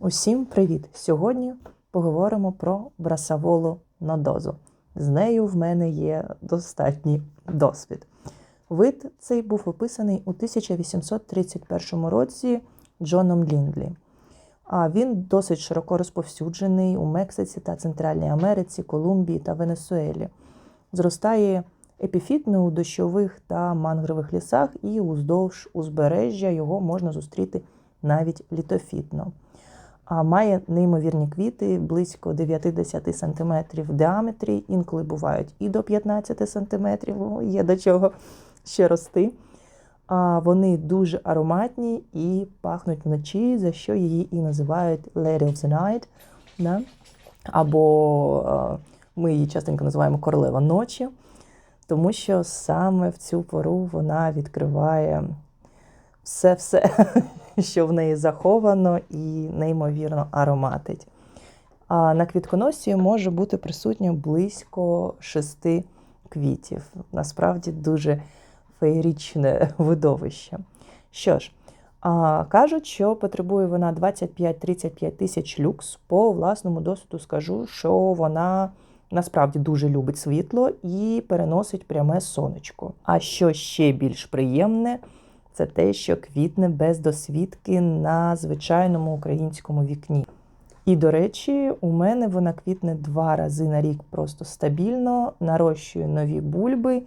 Усім привіт! Сьогодні поговоримо про брасаволу нодозу. З нею в мене є достатній досвід. Вид цей був описаний у 1831 році Джоном Ліндлі. А він досить широко розповсюджений у Мексиці та Центральній Америці, Колумбії та Венесуелі. Зростає епіфітно у дощових та мангрових лісах, і уздовж узбережжя його можна зустріти навіть літофітно. А має неймовірні квіти близько 9-10 см в діаметрі, інколи бувають і до 15 см, є до чого ще рости. А Вони дуже ароматні і пахнуть вночі, за що її і називають Lady of the Night. Да? Або ми її частенько називаємо королева ночі, тому що саме в цю пору вона відкриває все-все, що в неї заховано і неймовірно ароматить. А на квітконосі може бути присутньо близько шести квітів. Насправді дуже феєрічне видовище. Що ж, а, кажуть, що потребує вона 25-35 тисяч люкс. По власному досвіду скажу, що вона насправді дуже любить світло і переносить пряме сонечко. А що ще більш приємне, це те, що квітне без досвідки на звичайному українському вікні. І, до речі, у мене вона квітне два рази на рік просто стабільно, нарощує нові бульби,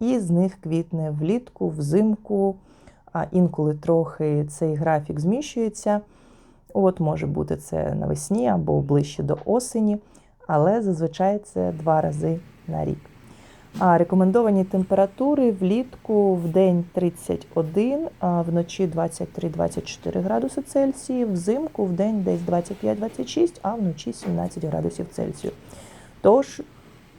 і з них квітне влітку, взимку, а інколи трохи цей графік зміщується. От може бути це навесні або ближче до осені, але зазвичай це два рази на рік. А рекомендовані температури влітку в день 31, а вночі 23-24 градуси Цельсію, взимку в день десь 25-26, а вночі 17 градусів Цельсію. Тож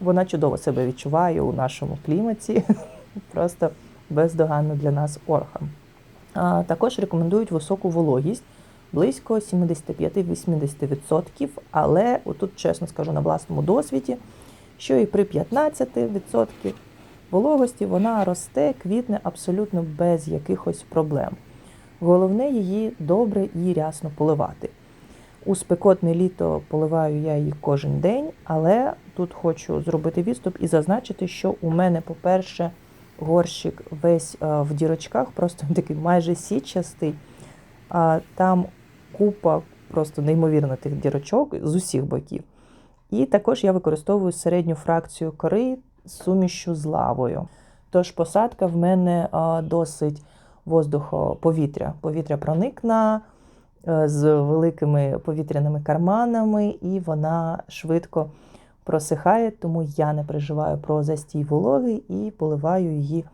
вона чудово себе відчуває у нашому кліматі, просто бездоганно для нас орхам. Також рекомендують високу вологість. Близько 75-80%, але отут, чесно скажу, на власному досвіді, що і при 15% вологості вона росте, квітне абсолютно без якихось проблем. Головне її добре і рясно поливати. У спекотне літо поливаю я її кожен день, але тут хочу зробити відступ і зазначити, що у мене, по-перше, горщик весь в дірочках, просто такий майже січастий. Там купа просто неймовірно тих дірочок з усіх боків. І також я використовую середню фракцію кори з сумішю з лавою. Тож посадка в мене досить воздухоповітря. Повітря проникна з великими повітряними карманами, і вона швидко просихає, тому я не переживаю про застій вологи і поливаю її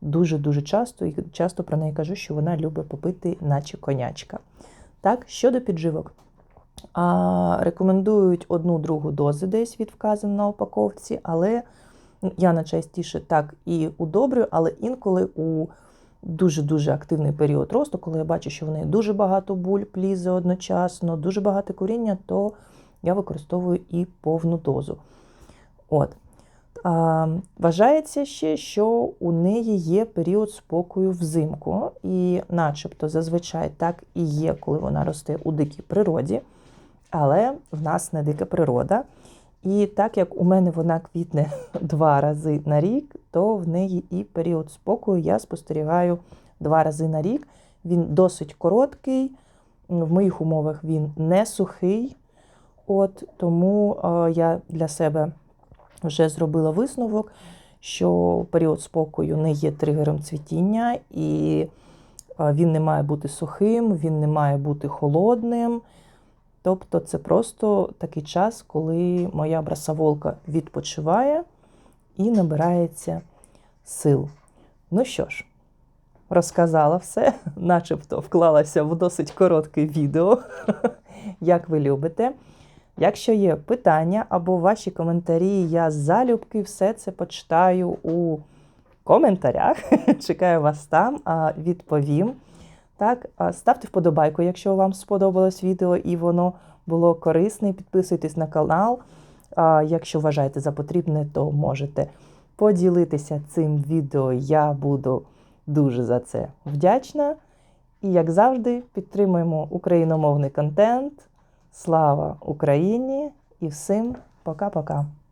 дуже-дуже часто. І часто про неї кажу, що вона любить попити, наче конячка. Так, щодо підживок. Рекомендують одну другу дози десь від вказано на упаковці, але я найчастіше так і удобрюю, але інколи у дуже-дуже активний період росту, коли я бачу, що в неї дуже багато буль, плізи одночасно, дуже багато коріння, то я використовую і повну дозу. От. А, Вважається ще, що у неї є період спокою взимку, і начебто зазвичай так і є, коли вона росте у дикій природі. Але в нас не дика природа. І так як у мене вона квітне два рази на рік, то в неї і період спокою я спостерігаю два рази на рік. Він досить короткий, в моїх умовах він не сухий. От Тому е, я для себе вже зробила висновок, що період спокою не є тригером цвітіння, і він не має бути сухим, він не має бути холодним. Тобто це просто такий час, коли моя брасаволка відпочиває і набирається сил. Ну що ж, розказала все, начебто вклалася в досить коротке відео, як ви любите. Якщо є питання або ваші коментарі, я залюбки все це почитаю у коментарях. Чекаю вас там, а відповім. Так, Ставте вподобайку, якщо вам сподобалось відео і воно було корисне. Підписуйтесь на канал. Якщо вважаєте за потрібне, то можете поділитися цим відео. Я буду дуже за це вдячна. І, як завжди, підтримуємо україномовний контент. Слава Україні! І всім пока-пока!